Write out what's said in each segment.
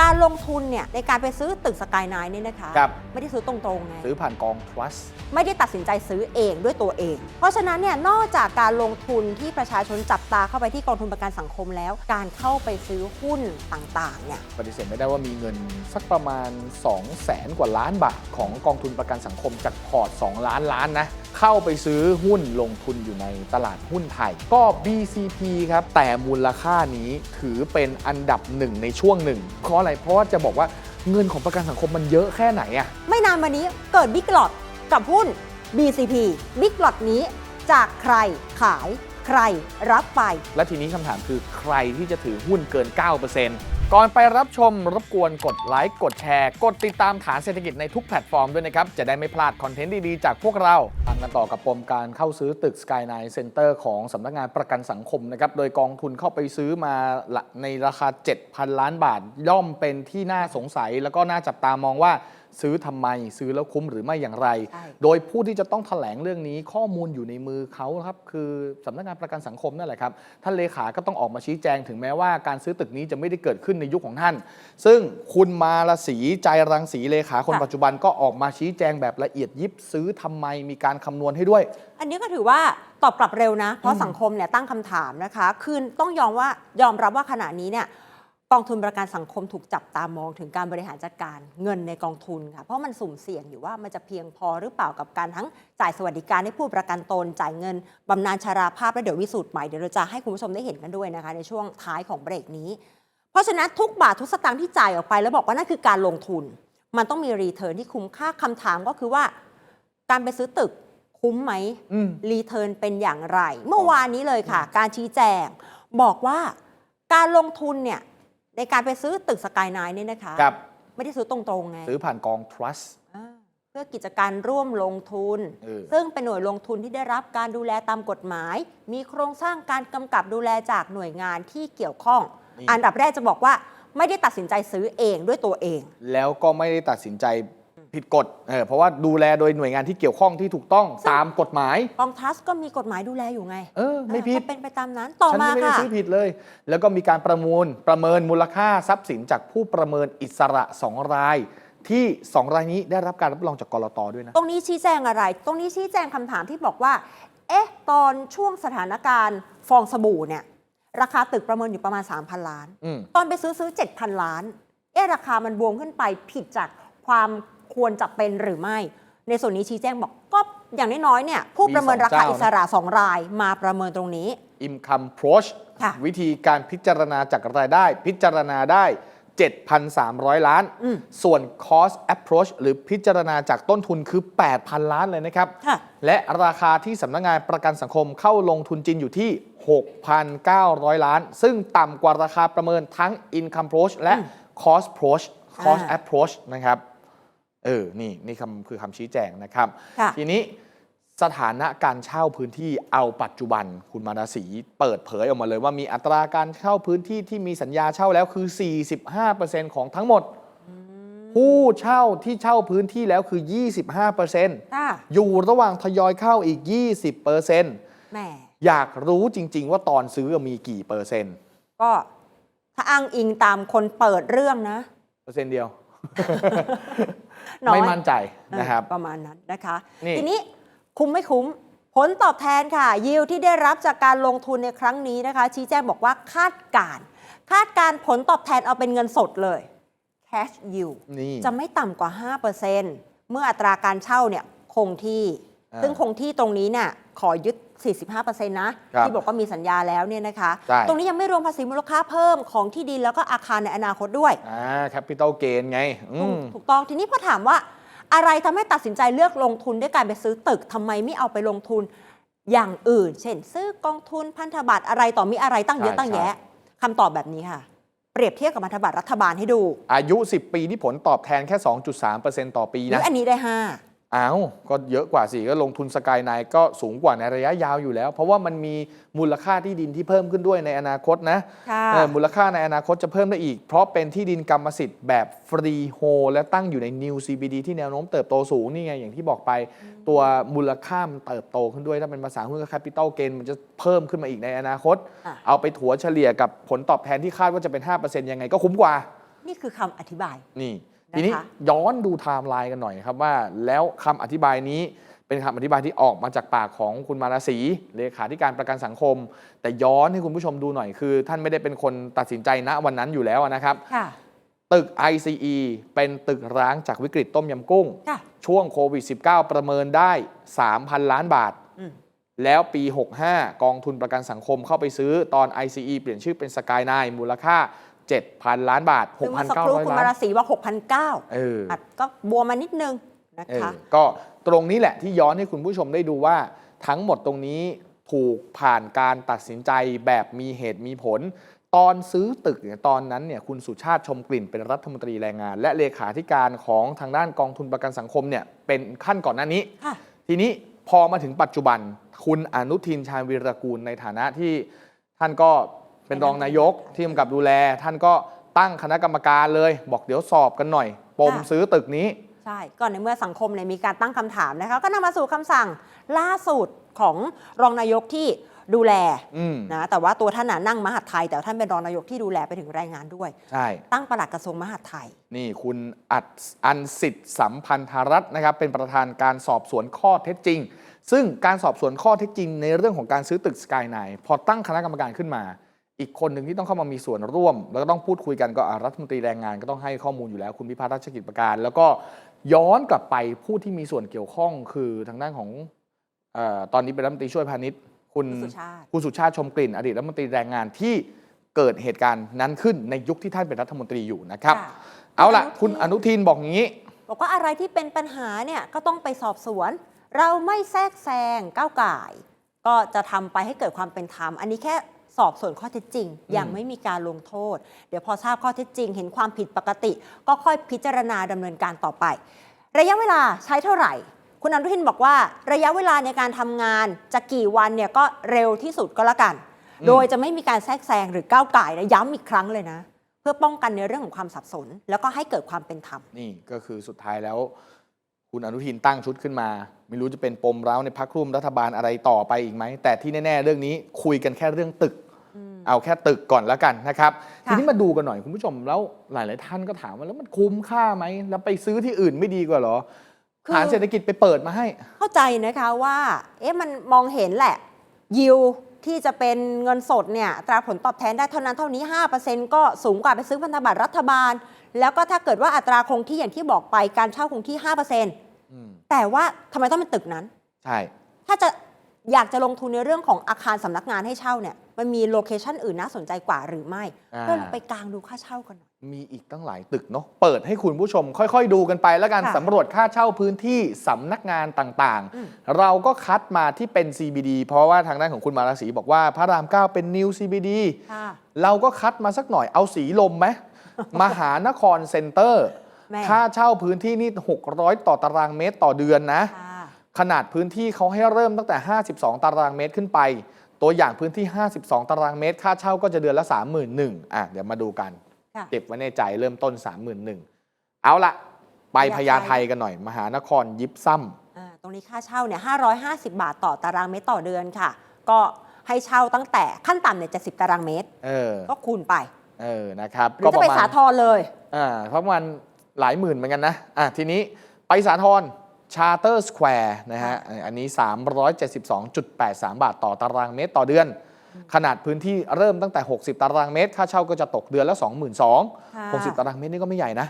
การลงทุนเนี่ยในการไปซื้อตึกสกายไนน์นี่นะคะ ครับ ไม่ได้ซื้อตรงๆไง ซื้อผ่านกอง trust ไม่ได้ตัดสินใจซื้อเองด้วยตัวเอง เพราะฉะนั้นเนี่ยนอกจากการลงทุนที่ประชาชนจับตาเข้าไปที่กองทุนประกันสังคมแล้ว การเข้าไปซื้อหุ้นต่างๆเนี่ย ปฏิเสธไม่ได้ว่ามีเงินสักประมาณ 2 0 0แสนกว่าล้านบาทของกองทุนประกันสังคมจากพอร์ต 2 ล้านล้านนะ เข้าไปซื้อหุ้นลงทุนอยู่ในตลาดหุ้นไทย ก็ BCP ครับ แต่มูลค่านี้ถือเป็นอันดับหนึ่งในช่วงหนึ่งเพราะอะไร เพราะว่าจะบอกว่าเงินของประกันสังคมมันเยอะแค่ไหนอะไม่นานมานี้เกิดบิ๊กหลอดกับหุ้น BCP บิ๊กหลอดนี้จากใครขายใครรับไป และทีนี้คำถามคือใครที่จะถือหุ้นเกิน 9%ก่อนไปรับชมรบกวนกดไลค์ กดแชร์ กดติดตามฐานเศรษฐกิจในทุกแพลตฟอร์มด้วยนะครับ จะได้ไม่พลาดคอนเทนต์ดี ๆ จากพวกเราตามกันต่อกับปมการเข้าซื้อตึกสกายไนเซ็นเตอร์ของสำนักงานประกันสังคมนะครับ โดยกองทุนเข้าไปซื้อมาในราคา 7,000 ล้านบาท ย่อมเป็นที่น่าสงสัยแล้วก็น่าจับตามองว่า ซื้อทำไม ซื้อแล้วคุ้มหรือไม่อย่างไรใช่โดยผู้ที่จะต้องแถลงเรื่องนี้ข้อมูลอยู่ในมือเขาครับคือสำนักงานประกันสังคมนั่นแหละครับท่านเลขาก็ต้องออกมาชี้แจงถึงแม้ว่าการซื้อตึกนี้จะไม่ได้เกิดขึ้นในยุคของท่าน ซึ่งคุณมาลสีใจรังสีเลขาคนค่ะปัจจุบันก็ออกมาชี้แจงแบบละเอียดยิบซื้อทำไมมีการคำนวณให้ด้วย อันนี้ก็ถือว่าตอบกลับเร็วนะ เพอืราะมสังคมเนี่ยตั้งคำถามนะคะ คือต้องยอมว่ายอมรับว่าขณะนี้เนี่ย กองทุนประกันสังคมถูกจับตามองถึงการบริหารจัดการเงินในกองทุนค่ะเพราะมันสุ่มเสี่ยงอยู่ว่ามันจะเพียงพอหรือเปล่ากับการทั้งจ่ายสวัสดิการให้ผู้ประกันตน จ่ายเงินบำนาญชาราภาพและเดี๋ยววิสูตรใหม่เดี๋ยวเราจะให้คุณผู้ชมได้เห็นกันด้วยนะคะ ในช่วงท้ายของเบรกนี้ เพราะฉะนั้นทุกบาททุกสตางค์ที่จ่ายออกไป แล้วบอกว่านั่นคือการลงทุน มันต้องมีรีเทิร์นที่คุ้มค่าคำถามก็คือว่า การไปซื้อตึกคุ้มไหมอืมรีเทิร์นเป็นอย่างไร เมื่อวานนี้เลยค่ะ การชี้แจงบอกว่าการลงทุนเนี่ย ในการไปซื้อตึกสกายไนน์เนี่ยนะคะ ครับ ไม่ได้ซื้อตรงๆไงซื้อผ่านกอง trust อ่าเพื่อกิจการร่วมลงทุน เออ ซึ่งเป็นหน่วยลงทุนที่ได้รับการดูแลตามกฎหมาย มีโครงสร้างการกำกับดูแลจากหน่วยงานที่เกี่ยวข้อง นี่ อันดับแรกจะบอกว่าไม่ได้ตัดสินใจซื้อเองด้วยตัวเอง แล้วก็ไม่ได้ตัดสินใจ ผิดกฎเออเพราะว่าดูแลโดยหน่วยงานที่เกี่ยวข้องที่ถูกต้องซึ่งตามกฎหมาย กองทัสก็มีกฎหมายดูแลอยู่ไงเออไม่ผิด ก็เป็นไปตามนั้นต่อฉันมาไม่ได้ค่ะ ซื้อผิดเลย แล้วก็มีการประมูลประเมินมูลค่าทรัพย์สินจากผู้ประเมินอิสระ 2 ราย ที่ 2 รายนี้ได้รับการรับรองจากกรตด้วยนะ ตรงนี้ชี้แจงอะไร ตรงนี้ชี้แจงคำถามที่บอกว่า เอ๊ะ ตอนช่วงสถานการณ์ฟองสบู่เนี่ย ราคาตึกประเมินอยู่ประมาณ 3,000 ล้าน อืม ตอนไปซื้อซื้อ 7,000 ล้าน เอ๊ะ ราคามันบวมขึ้นไปผิดจากความ ควรจะเป็นหรือไม่ ในส่วนนี้ชี้แจงบอกก็อย่างน้อยๆเนี่ยผู้ประเมินราคาอิสระสองรายมาประเมินตรงนี้ income approach ค่ะวิธีการพิจารณาจากรายได้ พิจารณาได้ 7,300 ล้านอืมส่วน cost approach หรือพิจารณาจากต้นทุนคือ 8,000 ล้านเลยนะครับค่ะและราคาที่สำนักงานประกันสังคมเข้าลงทุนจริงอยู่ที่ 6,900 ล้าน ซึ่งต่ำกว่าราคาประเมินทั้ง income approach และอืม cost approach cost อ่า approach นะครับ เออ นี่นี่คำคือคำชี้แจงนะครับค่ะทีนี้สถานะการเช่าพื้นที่เอาปัจจุบันคุณมานาสีเปิดเผยออกมาเลยว่ามีอัตราการเช่าพื้นที่ที่มีสัญญาเช่าแล้วคือ 45%ของทั้งหมด ผู้เช่าที่เช่าพื้นที่แล้วคือ 25%ค่ะอยู่ระหว่างทยอยเข้าอีก 20%แหมอยากรู้จริง ๆ ว่าตอนซื้อมีกี่เปอร์เซ็นต์ ก็ถ้าอ้างอิงตามคนเปิดเรื่องนะ เปอร์เซ็นต์เดียว น้อยไม่มั่นใจนะครับประมาณนั้นนะคะนี่ทีนี้คุ้มไม่คุ้ม ผลตอบแทนค่ะ ยิวที่ได้รับจากการลงทุนในครั้งนี้นะคะ ชี้แจงบอกว่าคาดการณ์คาดการณ์ผลตอบแทนเอาเป็นเงินสดเลย cash yield นี่จะไม่ต่ำกว่า 5%เมื่ออัตราการเช่าเนี่ยคงที่อ่าซึ่งคงที่ตรงนี้เนี่ยขอยึด 45%นะ ครับที่บอกว่ามีสัญญาแล้วเนี่ยนะคะ ใช่ ตรงนี้ยังไม่รวมภาษีมูลค่าเพิ่มของที่ดินแล้วก็อาคารในอนาคตด้วย อ่า capital gain ไง อืม ถูกต้องทีนี้พอถามว่าอะไรทำให้ตัดสินใจเลือกลงทุนด้วยการไปซื้อตึกทำไมไม่เอาไปลงทุนอย่างอื่น เช่น ซื้อกองทุนพันธบัตรอะไรต่อมีอะไรตั้งเยอะใช่ ตั้งแยะคำตอบแบบนี้ค่ะ เปรียบเทียบกับพันธบัตรรัฐบาลให้ดูอายุ 10 ปีที่ผลตอบแทนแค่ 2.3%ต่อปีหรืนะ ออันนี้ได้ อ้าวก็เยอะกว่าสิก็ลงทุนสกายไนก็สูงกว่าในระยะยาวอยู่แล้ว เพราะว่ามันมีมูลค่าที่ดินที่เพิ่มขึ้นด้วยในอนาคตนะ5ค่ะเออมูลค่าในอนาคตจะเพิ่มได้อีก เพราะเป็นที่ดินกรรมสิทธิ์แบบฟรีโฮและตั้งอยู่ใน New CBD ที่แนวโน้มเติบโตสูงนี่ไงอย่างที่บอกไป ตัวมูลค่ามันเติบโตขึ้นด้วย ถ้าเป็นภาษาหุ้นก็ capital gain มันจะเพิ่มขึ้นมาอีกในอนาคต อะ เอาไปถัวเฉลี่ยกับผลตอบแทนที่คาดว่าจะเป็น 5%ยังไงก็คุ้มกว่านี่คือคำอธิบาย นี่นะคะ ทีนี้ย้อนดูไทม์ไลน์กันหน่อยครับว่า แล้วคำอธิบายนี้เป็นคำอธิบายที่ออกมาจากปากของคุณมาราศีเลขาธิการประกันสังคม แต่ย้อนให้คุณผู้ชมดูหน่อยคือ ท่านไม่ได้เป็นคนตัดสินใจณวันนั้นอยู่แล้วนะครับค่ะตึก ICE เป็นตึกร้างจากวิกฤตต้มยำกุ้งค่ะช่วงโควิด -19 ประเมินได้ 3,000 ล้านบาทอืมแล้วปี 65 กองทุนประกันสังคมเข้าไปซื้อตอน ICE เปลี่ยนชื่อเป็นสกายไนมูลค่า 7,000 ล้านบาทซึ่งเมื่อสักครู่คุณ6,900มาล้านราศีว่า 6,900เออ อัดก็บวมมานิดนึงนะเออคะ ก็ตรงนี้แหละที่ย้อนให้คุณผู้ชมได้ดูว่าทั้งหมดตรงนี้ถูกผ่านการตัดสินใจแบบมีเหตุมีผล ตอนซื้อตึกเนี่ยตอนนั้นเนี่ยคุณสุชาติชมกลิ่นเป็นรัฐมนตรีแรงงาน และเลขาธิการของทางด้านกองทุนประกันสังคมเนี่ยเป็นขั้นก่อนหน้านี้ ค่ะ ทีนี้พอมาถึงปัจจุบันคุณอนุทินชาญวีรกูลในฐานะที่ท่านก็ เป็นรองนายกที่กำกับดูแล ท่านก็ตั้งคณะกรรมการเลย บอกเดี๋ยวสอบกันหน่อย ปมค่ะซื้อตึกนี้ ใช่ก่อนในเมื่อสังคมเนี่ยมีการตั้งคำถามนะคะก็นำมาสู่คำสั่งล่าสุดของรองนายกที่ดูแลอืมนะแต่ว่าตัวท่านน่ะนั่งมหาดไทย แต่ว่าท่านเป็นรองนายกที่ดูแลไปถึงแรงงานด้วย ใช่ ตั้งปลัดกระทรวงมหาดไทย นี่คุณอัดอันสิทธิ์สัมพันธรัตน์นะครับ เป็นประธานการสอบสวนข้อเท็จจริง ซึ่งการสอบสวนข้อเท็จจริงในเรื่องของการซื้อตึกสกายไนพอตั้งคณะกรรมการขึ้นมา อีกคนหนึ่งที่ต้องเข้ามามีส่วนร่วม แล้วก็ต้องพูดคุยกันก็อะรัฐมนตรีแรงงานก็ต้องให้ข้อมูลอยู่แล้ว คุณพิพัฒน์รัชกิจประการ แล้วก็ย้อนกลับไปผู้ที่มีส่วนเกี่ยวข้องคือทางด้านของเออตอนนี้เป็นรัฐมนตรีช่วยพาณิชย์ คุณคุณสุชาติคุณสุชาติชมกลิ่น อดีตรัฐมนตรีแรงงานที่เกิดเหตุการณ์นั้นขึ้นในยุคที่ท่านเป็นรัฐมนตรีอยู่นะครับค่ะเอาล่ะ คุคุณณออนุนุทิทินนบอกอย่างนี้ บอกว่าอะไรที่เป็นปัญหาเนี่ยก็ต้องไปสอบสวน เราไม่แทรกแซงก้าวไก่ายก็จะทำไปให้เกิดความเป็นธรรมอันนี้แค่ สอบสวนข้อเท็จจริงอืมยังไม่มีการลงโทษ เดี๋ยวพอทราบข้อเท็จจริง เห็นความผิดปกติ ก็ค่อยพิจารณาดำเนินการต่อไป ระยะเวลาใช้เท่าไหร่ คุณอนุทินบอกว่าระยะเวลาในการทำงานจะกี่วันเนี่ยก็เร็วที่สุดก็แล้วกันอืมโดยจะไม่มีการแทรกแซงหรือก้าวไก่ายนะย้ำอีกครั้งเลยนะ เพื่อป้องกันในเรื่องของความสับสน แล้วก็ให้เกิดความเป็นธรรมนี่ก็คือสุดท้ายแล้วคุณอนุทินตั้งชุดขึ้นมา ไม่รู้จะเป็นปมร้าวในพักร่วมรัฐบาลอะไรต่อไปอีกไหม แต่ที่แน่ ๆ เรื่องนี้คุยกันแค่เรื่องตึก เอาแค่ตึกก่อนแล้วกันนะครับค่ะทีนี้มาดูกันหน่อยคุณผู้ชมแล้วหลาย ๆ ท่านก็ถามว่าแล้วมันคุ้มค่าไหมแล้วไปซื้อที่อื่นไม่ดีกว่าเหรอคือฐานเศรษฐกิจไปเปิดมาให้ เข้าใจนะคะว่า เอ๊ะมันมองเห็นแหละ ยิวที่จะเป็นเงินสดเนี่ยอัตราผลตอบแทนได้เท่านั้นเท่านี้ 5%ก็สูงกว่าไปซื้อพันธบัตรรัฐบาล แล้วก็ถ้าเกิดว่าอัตราคงที่อย่างที่บอกไปการเช่าคงที่5%อืมแต่ว่าทำไมต้องเป็นตึกนั้น ใช่ ถ้าจะอยากจะลงทุนในเรื่องของอาคารสำนักงานให้เช่าเนี่ย มันมีโลเคชันอื่นน่าสนใจกว่าหรือไม่อ่าก็ลองไปกลางดูค่าเช่ากันหน่อย มีอีกตั้งหลายตึกเนาะเปิดให้คุณผู้ชมค่อยๆ ดูกันไปแล้วกันค่ะสำรวจค่าเช่าพื้นที่สำนักงานต่างอืมๆเราก็คัดมาที่เป็น CBD เพราะว่าทางด้านของคุณมาราศีบอกว่าพระราม9เป็น New CBD ค่ะเราก็คัดมาสักหน่อยเอาสีลมไหมมหานครเซ็นเตอร์แม่ค่าเช่าพื้นที่นี่ 600 ต่อตารางเมตรต่อเดือนนะค่ะขนาดพื้นที่เขาให้เริ่มตั้งแต่ 52 ตารางเมตรขึ้นไป ตัวอย่างพื้นที่ 52 ตารางเมตร ค่าเช่าก็จะเดือนละ 31,000อะเดี๋ยวมาดูกัน ค่ะ เก็บไว้ในใจเริ่มต้น 31,000เอาละไปพญาไทกันหน่อย มหานครยิบซ้ำ อ่าตรงนี้ค่าเช่าเนี่ย550 บาทต่อตารางเมตรต่อเดือนค่ะ ก็ให้เช่าตั้งแต่ขั้นต่ำเนี่ย70 ตารางเมตร เออ ก็คูณไป เออ นะครับ หรือจะไปสาทรเลย อ่าประมาณหลายหมื่นเหมือนกันนะ อะทีนี้ไปสาทร ชาร์เตอร์สแควร์นะฮะอันนี้ 372.83 บาทต่อตารางเมตรต่อเดือน ขนาดพื้นที่เริ่มตั้งแต่ 60 ตารางเมตร ค่าเช่าก็จะตกเดือนละ 22,000ค่ะ60 ตารางเมตรนี่ก็ไม่ใหญ่นะ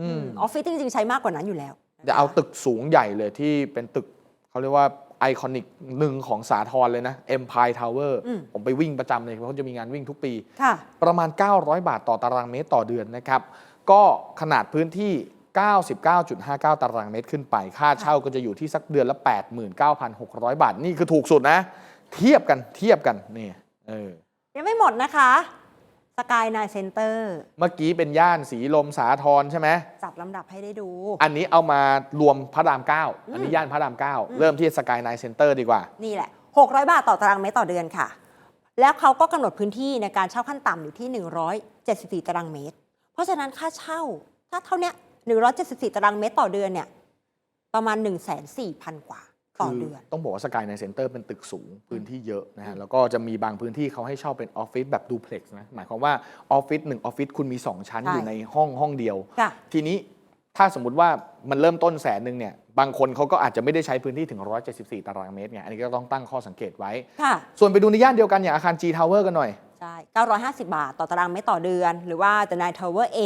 ออืมออฟฟิศจริงๆ ใช้มากกว่านั้นอยู่แล้วจะเอาตึกสูงใหญ่เลยที่เป็นตึกเขาเรียกว่าไอคอนิกหนึ่งของสาทรเลยนะ Empire Tower อืมผมไปวิ่งประจำเลยเพราะเขาจะมีงานวิ่งทุกปีค่ะประมาณ 900 บาทต่อตารางเมตรต่อเดือนนะครับ ก็ขนาดพื้นที่ 99.59 ตารางเมตรขึ้นไป ค่าเช่าก็จะอยู่ที่สักเดือนละ 89,600 บาท นี่คือถูกสุดนะ เทียบกันเทียบกันนี่เออยังไม่หมดนะคะสกายนายเซ็นเตอร์เมื่อกี้เป็นย่านสีลมสาทรใช่ไหมจัดลำดับให้ได้ดู อันนี้เอามารวมพระราม9อันนี้ย่านพระราม9เริ่มที่สกายไนเซ็นเตอร์ดีกว่า นี่แหละ 600 บาทต่อตารางเมตรต่อเดือนค่ะ แล้วเขาก็กำหนดพื้นที่ในการเช่าขั้นต่ำอยู่ที่ 174 ตารางเมตร เพราะฉะนั้นค่าเช่าถ้าเท่าเนี้ย 174 ตารางเมตรต่อเดือนเนี่ยประมาณ 1 4 0 0 0กว่าต่อคือเดือน ต้องบอกว่าสกายในเซ็นเตอร์เป็นตึกสูงพื้นที่เยอะนะฮะแล้วก็จะมีบางพื้นที่เขาให้เช่าเป็นออฟฟิศแบบดูเพล็กซ์นะหมายความว่าออฟฟิศหนึ่งออฟฟิศคุณมี 2 ชั้นใช่อยู่ในห้องห้องเดียวค่ะทีนี้ถ้าสมมุติว่ามันเริ่มต้นแสนหนึ่งเนี่ยบางคนเขาก็อาจจะไม่ได้ใช้พื้นที่ถึง 174 ตารางเมตรไงอันนี้ก็ต้องตั้งข้อสังเกตไว้ค่ะส่วนไปดูในย่านเดียวกันอย่างอาคาร G Tower กันหน่อย ใช่ 950 บาทต่อตารางเมตรต่อเดือน หรือว่า The Nine Tower A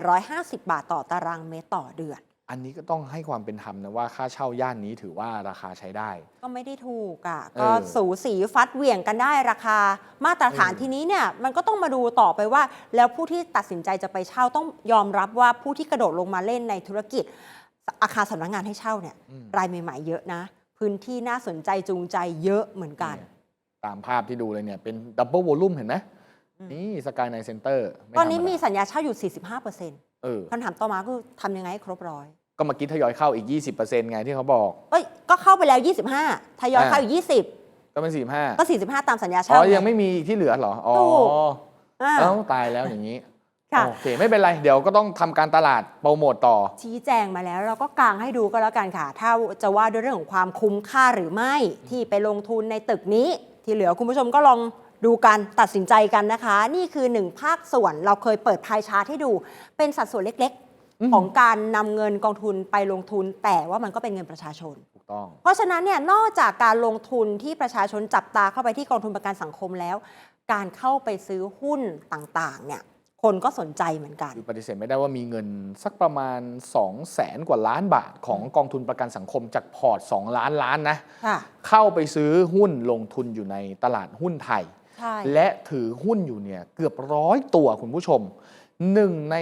850 บาทต่อตารางเมตรต่อเดือน อันนี้ก็ต้องให้ความเป็นธรรมนะว่าค่าเช่าย่านนี้ถือว่าราคาใช้ได้ ก็ไม่ได้ถูกอะ่ะเออก็สูสีฟัดเหวี่ยงกันได้ราคา มาตรฐานเออทีนี้เนี่ยมันก็ต้องมาดูต่อไปว่า แล้วผู้ที่ตัดสินใจจะไปเช่าต้องยอมรับว่าผู้ที่กระโดดลงมาเล่นในธุรกิจ อาคารสำนักงานให้เช่าเนี่ยรายใหม่ๆเยอะนะ พื้นที่น่าสนใจจูงใจเยอะเหมือนกันเย ตามภาพที่ดูเลยเนี่ยเป็นดับเบิลวอลลุ่มเห็นไหมนี่สกายในเซ็นเตอร์ตอนนี้มีสัญญาเช่าอยู่ 45%เออคำถามต่อมาคือทำยังไงให้ครบร้อย ก็เมื่อกี้ทยอยเข้าอีก 20%ไงที่เขาบอก เอ้ย ก็เข้าไปแล้ว 25 ทยอยเข้าอีกก็เป็น20ก็45 45 ตามสัญญาอ๋เช่าอยังงไม่มีอีกที่เหลือเหรอ อ๋อถูกอ่าเอ้าตายแล้วอย่างนี้ค่ะโอเค ไม่เป็นไร เดี๋ยวก็ต้องทำการตลาดโปรโมตต่อ ชี้แจงมาแล้วเราก็กางให้ดูก็แล้วกันค่ะ ถ้าจะว่าด้วยเรื่องของความคุ้มค่าหรือไม่ที่ไปลงทุนในตึกนี้ ที่เหลือคุณผู้ชมก็ลองดูกันตัดสินใจกันนะคะ นี่คือหนึ่งภาคส่วนเราเคยเปิดพายชาร์ตให้ดู เป็นสัดส่วนเล็กอืมๆของการนำเงินกองทุนไปลงทุน แต่ว่ามันก็เป็นเงินประชาชน ถูกต้อง เพราะฉะนั้นเนี่ยนอกจากการลงทุนที่ประชาชนจับตาเข้าไปที่กองทุนประกันสังคมแล้ว การเข้าไปซื้อหุ้นต่างๆเนี่ย คนก็สนใจเหมือนกัน คือปฏิเสธไม่ได้ว่ามีเงินสักประมาณ 2 0 0แสนกว่าล้านบาทของกองทุนประกันสังคมจากพอร์ต 2 ล้านล้านนะค่ะเข้าไปซื้อหุ้นลงทุนอยู่ในตลาดหุ้นไทยใช่และถือหุ้นอยู่เนี่ยเกือบร้อยตัวคุณผู้ชมหนึ่งใน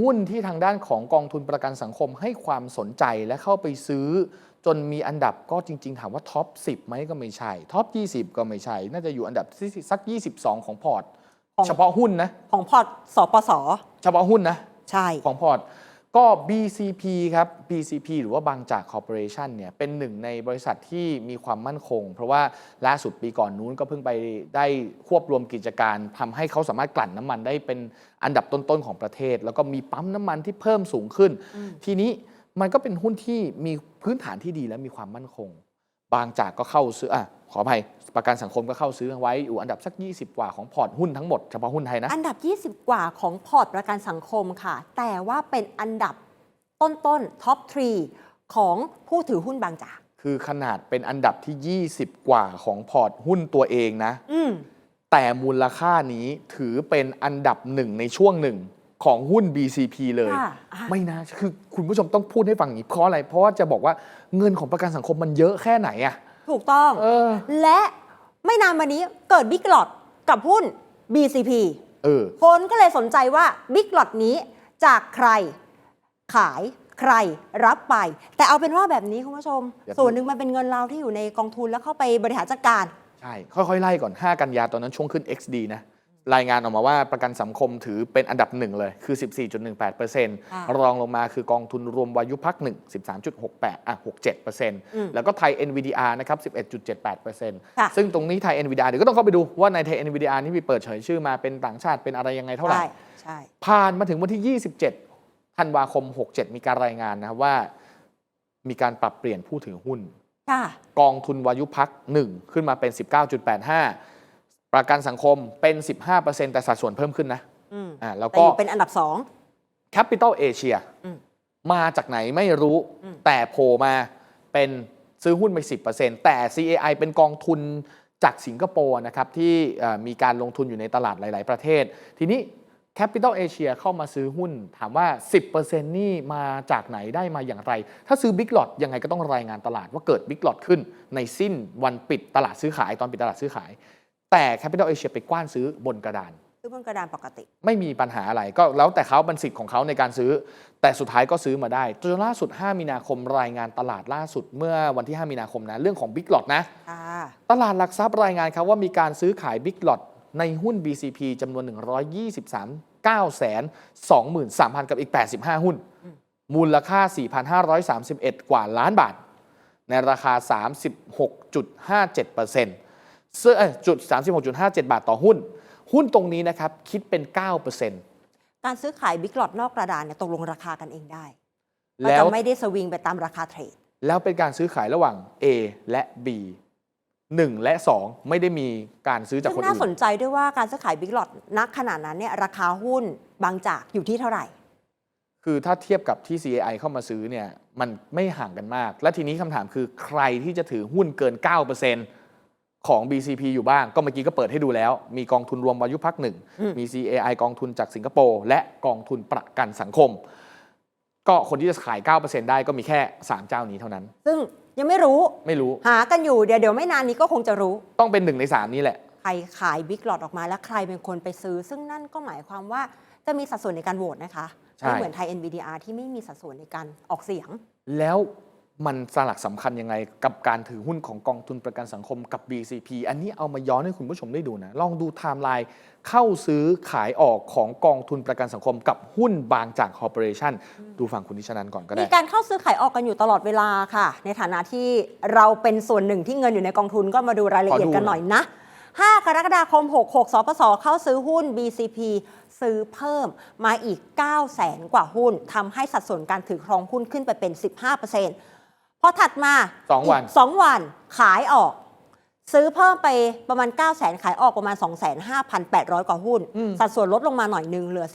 หุ้นที่ทางด้านของกองทุนประกันสังคมให้ความสนใจและเข้าไปซื้อ จนมีอันดับก็จริง ๆ ถามว่าท็อป 10ไหมก็ไม่ใช่ท็อป 20 ก็ไม่ใช่ น่าจะอยู่อันดับที่สัก 22 ของพอร์ตของ เฉพาะหุ้นนะ ของพอร์ตสปส เฉพาะหุ้นนะ ใช่ ของพอร์ต ก็ BCP ครับ BCP หรือว่าบางจากคอร์ปอเรชันเนี่ย เป็นหนึ่งในบริษัทที่มีความมั่นคง เพราะว่าล่าสุดปีก่อนนู้นก็เพิ่งไปได้ควบรวมกิจการทำให้เขาสามารถกลั่นน้ำมันได้เป็นอันดับต้นๆของประเทศ แล้วก็มีปั๊มน้ำมันที่เพิ่มสูงขึ้น ทีนี้มันก็เป็นหุ้นที่มีพื้นฐานที่ดีและมีความมั่นคง บางจากก็เข้าซื้ออะขออภัยประกันสังคมก็เข้าซื้อไว้อยู่อันดับสัก 20 กว่าของพอร์ตหุ้นทั้งหมดเฉพาะหุ้นไทยนะ อันดับ 20 กว่าของพอร์ตประกันสังคมค่ะ แต่ว่าเป็นอันดับต้นๆท็อป3ของผู้ถือหุ้นบางจาก คือขนาดเป็นอันดับที่ 20 กว่าของพอร์ตหุ้นตัวเองนะอืมแต่มูลค่านี้ถือเป็นอันดับหนึ่งในช่วงหนึ่ง ของหุ้น BCP เลย ค่ะอะ ไม่นะคือคุณผู้ชมต้องพูดให้ฟังอย่างนี้เพราะอะไร เพราะว่าจะบอกว่าเงินของประกันสังคมมันเยอะแค่ไหนอะถูกต้อง เออ และไม่นานมานี้เกิดบิ๊กหลอดกับหุ้น BCP เออ คนก็เลยสนใจว่าบิ๊กหลอดนี้จากใครขายใครรับไป แต่เอาเป็นว่าแบบนี้คุณผู้ชม อย่าส่วนหนึ่งมันเป็นเงินเราที่อยู่ในกองทุนแล้วเข้าไปบริหารจัดการ ใช่ ค่อยๆ ไล่ก่อน 5 กันยาตอนนั้นช่วงขึ้น XD นะ รายงานออกมาว่าประกันสังคมถือเป็นอันดับหนึ่งเลยคือ 14.18%รองลงมาคือกองทุนรวมวายุพักหนึ่ง13.68อะ67%แล้วก็ไทย NVDR นะครับ11.78%ค่ะซึ่งตรงนี้ไทย NVDR เดี๋ยวก็ต้องเข้าไปดูว่าในไทย NVDR นี่มีเปิดเผยชื่อมาเป็นต่างชาติเป็นอะไรยังไงเท่าไหร่ใช่ใช่ผ่านมาถึงวันที่ 27ธันวาคม 67 มีการรายงานนะครับว่า มีการปรับเปลี่ยนผู้ถือหุ้นค่ะกองทุนวายุพัก1ขึ้นมาเป็น 19.85 ประกันสังคมเป็น 15%แต่สัดส่วนเพิ่มขึ้นนะอืมอ่าแล้วแต่ก็อยู่เป็นอันดับสอง Capital Asia อืมมาจากไหนไม่รู้อืมแต่โผล่มาเป็นซื้อหุ้นไป 10%แต่ CAI เป็นกองทุนจากสิงคโปร์นะครับที่เอ่อมีการลงทุนอยู่ในตลาดหลาย ๆ ประเทศ ทีนี้ Capital Asia เข้ามาซื้อหุ้น ถามว่า 10%นี่มาจากไหนได้มาอย่างไร ถ้าซื้อ Big Lot ยังไงก็ต้องรายงานตลาดว่าเกิด Big Lot ขึ้นในสิ้นวันปิดตลาดซื้อขายตอนปิดตลาดซื้อขาย แต่ Capital Asia ไปกว้านซื้อบนกระดานคือบนกระดานปกติ ไม่มีปัญหาอะไรก็แล้วแต่เขาบันสิทธิ์ของเขาในการซื้อ แต่สุดท้ายก็ซื้อมาได้จนล่าสุด 5 มีนาคมรายงานตลาดล่าสุดเมื่อวันที่ 5 มีนาคมนะเรื่องของ Big Lot นะค่ะตลาดหลักทรัพย์รายงานครับว่ามีการซื้อขาย Big Lot ในหุ้น BCP จำนวน 123 9 23,000 กับอีก 85 หุ้น มูลค่า 4,531 กว่าล้านบาท ในราคา 36.57%ซึ่ง เอ้ยจุด 36.57 บาทต่อหุ้น หุ้นตรงนี้นะครับคิดเป็น 9%การซื้อขายบิ๊กหลอดนอกกระดานเนี่ยตกลงราคากันเองได้ก็แล้วจะไม่ได้สวิงไปตามราคาเทรด แล้วเป็นการซื้อขายระหว่าง A และ B 1 และ 2 ไม่ได้มีการซื้อจากซึ่คนงน่าอื่สนนใจด้วยว่าการซื้อขายบิ๊กหลอดนักขนาดนั้นเนี่ยราคาหุ้นบางจากอยู่ที่เท่าไหร่ คือถ้าเทียบกับที่ CAI เข้ามาซื้อเนี่ยมันไม่ห่างกันมาก และทีนี้คำถามคือใครที่จะถือหุ้นเกิน 9% ของ BCP อยู่บ้าง ก็เมื่อกี้ก็เปิดให้ดูแล้ว มีกองทุนรวมวายุพักหนึ่งอืมมี CAI กองทุนจากสิงคโปร์และกองทุนประกันสังคม ก็คนที่จะขาย 9%ได้ก็มีแค่ 3 เจ้านี้เท่านั้น ซึ่งยังไม่รู้ไม่รู้หากันอยู่เดี๋ยวเดี๋ยวไม่นานนี้ก็คงจะรู้ ต้องเป็นหนึ่งใน 3 นี้แหละ ใครขายบิ๊กหลอดออกมาแล้วใครเป็นคนไปซื้อ ซึ่งนั่นก็หมายความว่าจะมีสัดส่วนในการโหวตนะคะใช่ไม่เหมือนไทย NVDR ที่ไม่มีสัดส่วนในการออกเสียง แล้ว มันสลักสำคัญยังไงกับการถือหุ้นของกองทุนประกันสังคมกับ BCP อันนี้เอามาย้อนให้คุณผู้ชมได้ดูนะ ลองดูไทม์ไลน์เข้าซื้อขายออกของกองทุนประกันสังคมกับหุ้นบางจากคอร์ปอเรชั่นดูฝั่งคุณนิชนันก่อนก็ได้ มีการเข้าซื้อขายออกกันอยู่ตลอดเวลาค่ะ ในฐานะที่เราเป็นส่วนหนึ่งที่เงินอยู่ในกองทุนก็มาดูรายละเอียดกันหน่อยนะ 5 กรกฎาคม 66 สปส เข้าซื้อหุ้น BCP ซื้อเพิ่มมาอีก9แสนกว่าหุ้นทำให้สัดส่วนการถือครองหุ้นขึ้นไปเป็น 15% พอถัดมาสองวันกสองวันขายออก ซื้อเพิ่มไปประมาณ 9 0 0แสนขายออกประมาณ 25,800 กว่าหุ้นอืมสัดส่วนลดลงมาหน่อยหนึ่งเหลือ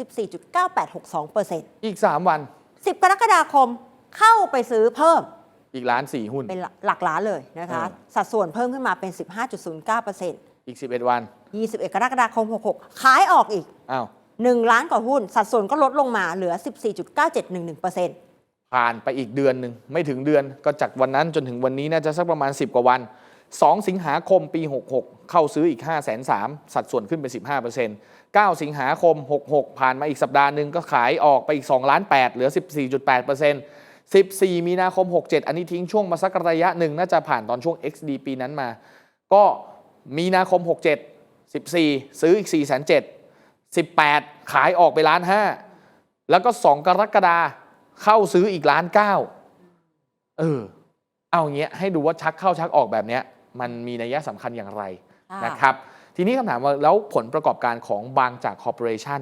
14.9862%อีก 3 วัน 10 กรกฎาคมเข้าไปซื้อเพิ่มอีกล้านสี่หุ้น เป็นหลักล้านเลยนะคะเออสัดส่วนเพิ่มขึ้นมาเป็น 15.09%อีก 11 วัน 21 กรกฎาคม 66 ขายออกอีกอ้าว1ล้านกว่าหุ้น สัดส่วนก็ลดลงมาเหลือ 14.9711% ผ่านไปอีกเดือนหนึ่งไม่ถึงเดือนก็จากวันนั้นจนถึงวันนี้น่าจะสักประมาณ 10 กว่าวัน 2 สิงหาคมปี 66 เข้าซื้ออีก 5 3 0 0 0สัดส่วนขึ้นเป็น 15% 9 สิงหาคม 66 ผ่านมาอีกสัปดาห์หนึ่งก็ขายออกไปอีก2ล้าน8เหลือ 14.8% 14 มีนาคม 67 อันนี้ทิ้งช่วงมาสักระยะหนึ่งน่าจะผ่านตอนช่วง XD ปีนั้นมา ก็มีนาคม 67 14 ซื้ออีก 4 7 0 0 18 ขายออกไปล้านห้าแล้วก็ 2 กรกฎาคม เข้าซื้ออีกล้านเก้าเออ เอาอย่างเงี้ยให้ดูว่าชักเข้าชักออกแบบเนี้ย มันมีนัยสำคัญอย่างไรค่ะนะครับ ทีนี้คำถามว่าแล้วผลประกอบการของบางจากคอร์ปอเรชัน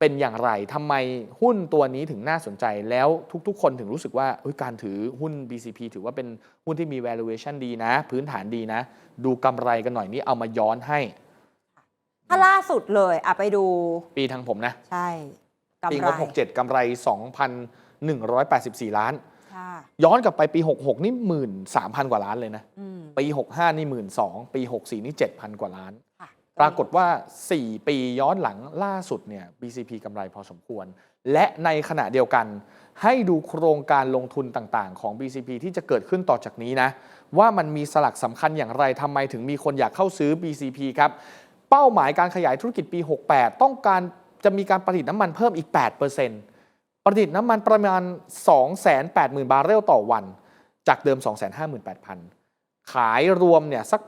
เป็นอย่างไรทำไมหุ้นตัวนี้ถึงน่าสนใจแล้วทุกๆ คนถึงรู้สึกว่าเอ้ยการถือหุ้น BCP ถือว่าเป็นหุ้นที่มี valuation ดีนะ พื้นฐานดีนะ ดูกำไรกันหน่อยนี่เอามาย้อนให้ ถ้าล่าสุดเลยอะไปดู ปีทางผมนะ ใช่กำปีไรงบ67กำไร 2,184 ล้านค่ะย้อนกลับไปปี 66 นี่13,000กว่าล้านเลยนะอืมปี 65 นี่12,000ปี 64 นี่ 7,000 กว่าล้านค่ะปรากฏว่า 4 ปีย้อนหลังล่าสุดเนี่ย BCP กำไรพอสมควร และในขณะเดียวกัน ให้ดูโครงการลงทุนต่างๆ ของ BCP ที่จะเกิดขึ้นต่อจากนี้นะ ว่ามันมีสลักสำคัญอย่างไรทำไมถึงมีคนอยากเข้าซื้อ BCP ครับเป้าหมายการขยายธุรกิจปี 68 ต้องการจะมีการผลิตน้ำมันเพิ่มอีก 8% ผลิตน้ำมันประมาณ 280,000 บาร์เรลต่อวัน จากเดิม 258,000 ขายรวมเนี่ยสัก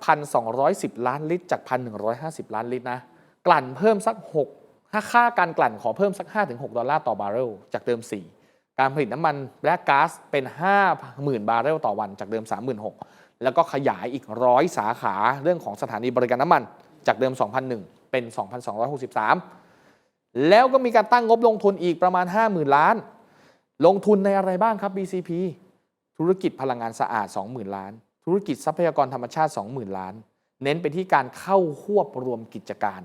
1,210 ล้านลิตร จาก 1,150 ล้านลิตรนะ กลั่นเพิ่มสัก 6 ถ้าค่าการกลั่นขอเพิ่มสัก 5-6 ดอลลาร์ต่อบาร์เรล จากเดิม 4 การผลิตน้ำมันและก๊าซเป็น 50,000 บาร์เรลต่อวัน จากเดิม 36,000 แล้วก็ขยายอีกร้อยสาขาเรื่องของสถานีบริการน้ำมัน จากเดิม 2,001 เป็น 2,263 แล้วก็มีการตั้งงบลงทุนอีกประมาณ 50,000 ล้าน ลงทุนในอะไรบ้างครับ BCP ธุรกิจพลังงานสะอาด 20,000 ล้าน ธุรกิจทรัพยากรธรรมชาติ 20,000 ล้าน เน้นไปที่การเข้าควบรวมกิจการ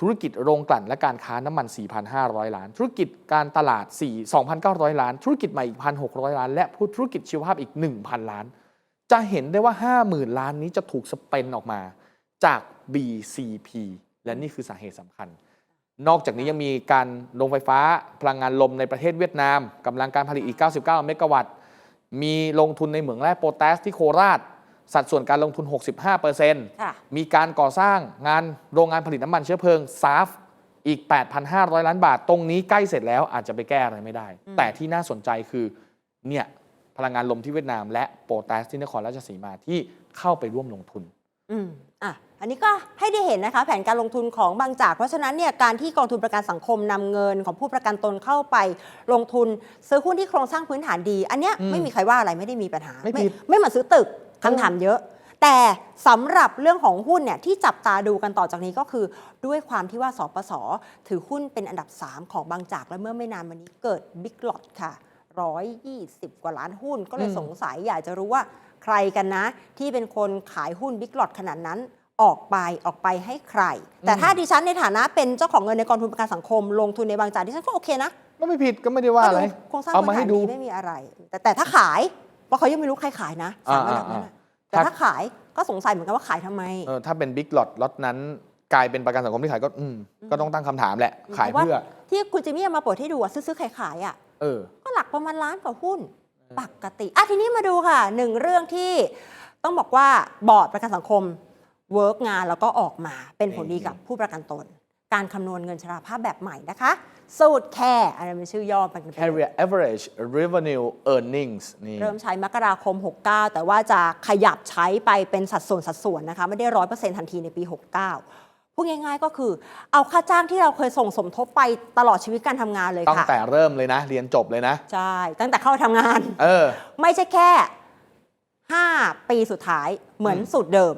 ธุรกิจโรงกลั่นและการค้าน้ำมัน 4,500 ล้าน ธุรกิจการตลาด 4 2,900 ล้าน ธุรกิจใหม่อีก 1,600 ล้าน และธุรกิจชีวภาพอีก 1,000 ล้าน จะเห็นได้ว่า 50,000 ล้านนี้จะถูกสเปนออกมาจาก BCP และนี่คือสาเหตุสำคัญ นอกจากนี้ยังมีการโรงไฟฟ้าพลังงานลมในประเทศเวียดนามกำลังการผลิตอีก 99 เมกะวัตต์ มีลงทุนในเหมืองแร่โปแทสที่โคราช สัดส่วนการลงทุน 65%ค่ะมีการก่อสร้างงานโรงงานผลิตน้ำมันเชื้อเพลิงซาฟอีก 8,500 ล้านบาท ตรงนี้ใกล้เสร็จแล้วอาจจะไปแก้อะไรไม่ได้อืมแต่ที่น่าสนใจคือเนี่ยพลังงานลมที่เวียดนาม และโปแทสที่นครราชสีมาที่เข้าไปร่วมลงทุน อืมอะอันนี้ก็ให้ได้เห็นนะคะแผนการลงทุนของบางจาก เพราะฉะนั้นเนี่ยการที่กองทุนประกันสังคมนำเงินของผู้ประกันตนเข้าไปลงทุนซื้อหุ้นที่โครงสร้างพื้นฐานดี อันเนี้ยอืมไม่มีใครว่าอะไรไม่ได้มีปัญหา ไม่ผิดไม่เหมือนซื้อตึกคำถามเยอะ แต่สำหรับเรื่องของหุ้นเนี่ยที่จับตาดูกันต่อจากนี้ก็คือ ด้วยความที่ว่าสปสถือหุ้นเป็นอันดับ 3 ของบางจากและเมื่อไม่นานมานี้เกิดบิ๊กหลอดค่ะ120 กว่าล้านหุ้นก็เลยอืมสงสัยอยากจะรู้ว่าใครกันนะ ที่เป็นคนขายหุ้นบิ๊กหลอดขนาดนั้น ออกไปออกไปให้ใคร แต่ถ้าดิฉันในฐานะเป็นเจ้าของเงินในกองทุนประกันสังคม ลงทุนในบางจากดิฉันก็โอเคนะก็ไม่ผิดก็ไม่ได้ว่าอะไรก็โครงสร้างเอาพื้มานให้ฐานดูดีไม่มีอะไร แต่แต่ถ้าขายเพราะเขายังไม่รู้ใครขายนะสามระดับนั้นน่ะอ่าแต่ถ้าขายก็สงสัยเหมือนกันว่าขายทำไมเออถ้าเป็นบิ๊กล็อตล็อตนั้นกลายเป็นประกันสังคมที่ขายก็อืมก็ต้องตั้งคำถามแหละ ขายเพราะเพื่อว่าที่คุณจิมมี่เอามาเปิดให้ดูอะซื้อๆขายขายๆอะเออก็หลักประมาณล้านกว่าหุ้นปกติอะทีนี้มาดูค่ะหนึ่งเรื่องที่ต้องบอกว่าบอร์ดประกันสังคม เวิร์กงานแล้วก็ออกมาเป็นผลดีกับผู้ประกันตน การคำนวณเงินชราภาพแบบใหม่นะคะ สูตรแคร์อะไรเป็นชื่อย่อมันเป็น carrier average revenue earnings นี่เริ่มใช้มกราคม 69 แต่ว่าจะขยับใช้ไปเป็นสัดส่วนสัดส่วนนะคะ ไม่ได้ร้อยเปอร์เซ็นต์ทันทีในปี 69พูดง่ายๆก็คือ เอาค่าจ้างที่เราเคยส่งสมทบไปตลอดชีวิตการทำงานเลยตั้งค่ะแต่เริ่มเลยนะ เรียนจบเลยนะ ใช่ ตั้งแต่เข้ามาทำงาน เออ ไม่ใช่แค่ 5 ปีสุดท้ายเหมือนอืมสูตรเดิม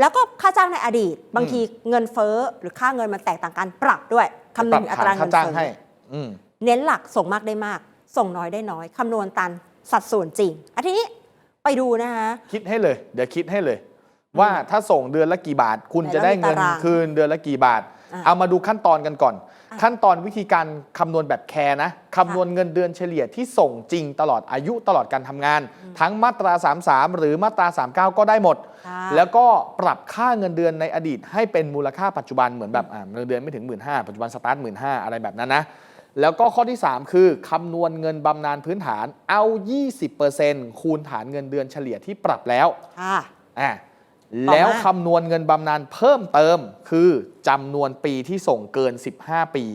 แล้วก็ค่าจ้างในอดีต บางอืมทีเงินเฟ้อหรือค่าเงินมันแตกต่างกันปรับด้วยคำนปวรัณบอัฐาตรานเงิค่านจ้างเฟ้อให้อืมเน้นหลักส่งมากได้มาก ส่งน้อยได้น้อยคำนวณตามสัดส่วนจริงอันทีนี้ไปดูนะคะคิดให้เลย เดี๋ยวคิดให้เลย ว่าถ้าส่งเดือนละกี่บาท คุณจะได้เงินไหนแล้วมีตารางคืนเดือนละกี่บาทอะเอามาดูขั้นตอนกันก่อนอะ ขั้นตอนวิธีการคำนวณแบบแคร์นะคำนวณเงินเดือนเฉลี่ยที่ส่งจริงตลอดอายุตลอดการทำงาน ทั้งมาตรา 33 หรือมาตรา 39 ก็ได้หมดค่ะแล้วก็ปรับค่าเงินเดือนในอดีต ให้เป็นมูลค่าปัจจุบันเหมือนแบบอ่าเงินเดือนไม่ถึง 1 5ื่นปัจจุบันสตาร์ทหมื่นอะไรแบบนั้นนะแล้วก็ข้อที่ 3 คือคำนวณเงินบำนาญพื้นฐานเอา 20%คูณฐานเงินเดือนเฉลี่ยที่ปรับแล้วค่ะอ่าต่อมา แล้วคำนวณเงินบำนาญเพิ่มเติม คือจำนวนปีที่ส่งเกิน 15 ปี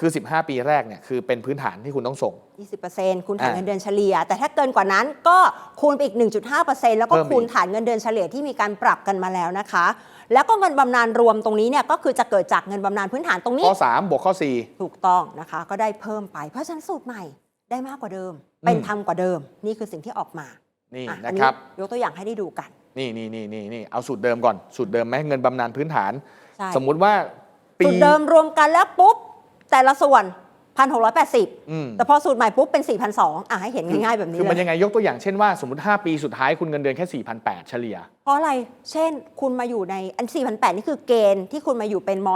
คือ 15 ปีแรกเนี่ยคือเป็นพื้นฐานที่คุณต้องส่ง 20%คูณฐานอะเงินเดือนเฉลี่ย แต่ถ้าเกินกว่านั้นก็คูณไปอีก 1.5%แล้วก็เพิ่มอีกคูณฐานเงินเดือนเฉลี่ยที่มีการปรับกันมาแล้วนะคะ แล้วก็เงินบำนาญรวมตรงนี้เนี่ยก็คือจะเกิดจากเงินบำนาญพื้นฐานตรงนี้ข้อ3บวกข้อถูกต้องนะคะ ก็ได้เพิ่มไป เพราะฉะนั้นสูตรใหม่ได้มากกว่าเดิม เป็นธรรมกว่าเดิม นี่คือสิ่งที่ออกมา4นี่อะนะอัครับยกตัวอย่างให้ได้ดูกัน นี่นี่นี่นี่นี่เอาสูตรเดิมก่อน สูตรเดิมไหมเงินบำนาญพื้นฐาน ใช่ สมมุติว่าปี สูตรเดิมรวมกันแล้วปุ๊บ แต่ละส่วน1,680อืมแต่พอสูตรใหม่ปุ๊บเป็น 4,200อะให้เห็นง่ายๆแบบนี้คือมันเลยยังไงยกตัวอย่างเช่นว่าสมมติ 5 ปีสุดท้ายคุณเงินเดือนแค่ 4,800 เฉลี่ย เพราะอะไร เช่น คุณมาอยู่ในอัน 4,800 นี่คือเกณฑ์ที่คุณมาอยู่เป็นม อื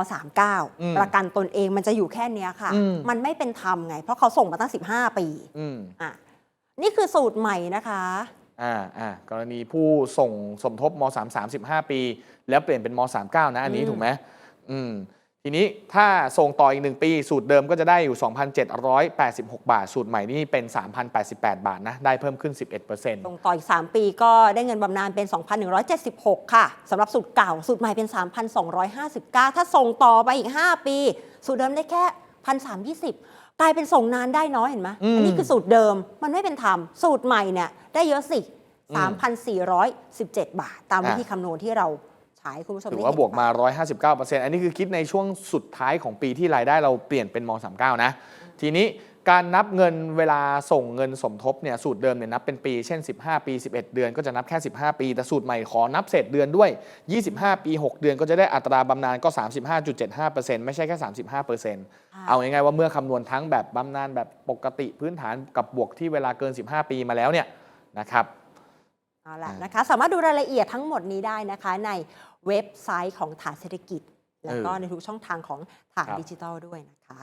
ม 39 ประกันตนเองมันจะอยู่แค่เนี้ยค่ะอืมมันไม่เป็นธรรมไง เพราะเขาส่งมาตั้ง 15 ปี อืม อะนี่คือสูตรใหม่นะคะ อ่าอ่ากรณีผู้ส่งสมทบม3 35 ปี แล้วเปลี่ยนเป็นม39นะอันนี้อืมถูกไหมอืมทีนี้ถ้าส่งต่ออีก 1 ปี สูตรเดิมก็จะได้อยู่ 2,786 บาท สูตรใหม่นี่เป็น 3,088 บาทนะ ได้เพิ่มขึ้น 11%ส่งต่ออีก 3 ปีก็ได้เงินบำนาญเป็น 2,176 ค่ะสำหรับสูตรเก่า สูตรใหม่เป็น 3,259 ถ้าส่งต่อไปอีก 5 ปี สูตรเดิมได้แค่ 1,320 กลายเป็นส่งนานได้น้อยเห็นไหมอืมอันนี้คือสูตรเดิมมันไม่เป็นธรรม สูตรใหม่เนี่ยได้เยอะสิอืม3,417 บาท ตามวิธีคำนวณที่เราใช้คุณผู้ชมถือได้ว่าเห็นบวกมา 159%อันนี้คือคิดในช่วงสุดท้ายของปีที่รายได้เราเปลี่ยนเป็นม 39 นะ ทีนี้ การนับเงินเวลาส่งเงินสมทบเนี่ยสูตรเดิมเนี่ยนับเป็นปีเช่น 15 ปี 11 เดือนก็จะนับแค่ 15 ปี แต่สูตรใหม่ขอนับเศษเดือนด้วย 25 ปี 6 เดือนก็จะได้อัตราบำนาญก็ 35.75%ไม่ใช่แค่ 35%เอาง่ายๆว่าเมื่อคำนวณทั้งแบบบำนาญแบบปกติพื้นฐานกับบวกที่เวลาเกิน 15 ปีมาแล้วเนี่ยนะครับเอาละอ่านนะคะสามารถดูรายละเอียดทั้งหมดนี้ได้นะคะในเว็บไซต์ของฐานเศรษฐกิจ แล้วก็เออในทุกช่องทางของฐานครับดิจิทัลด้วยนะคะ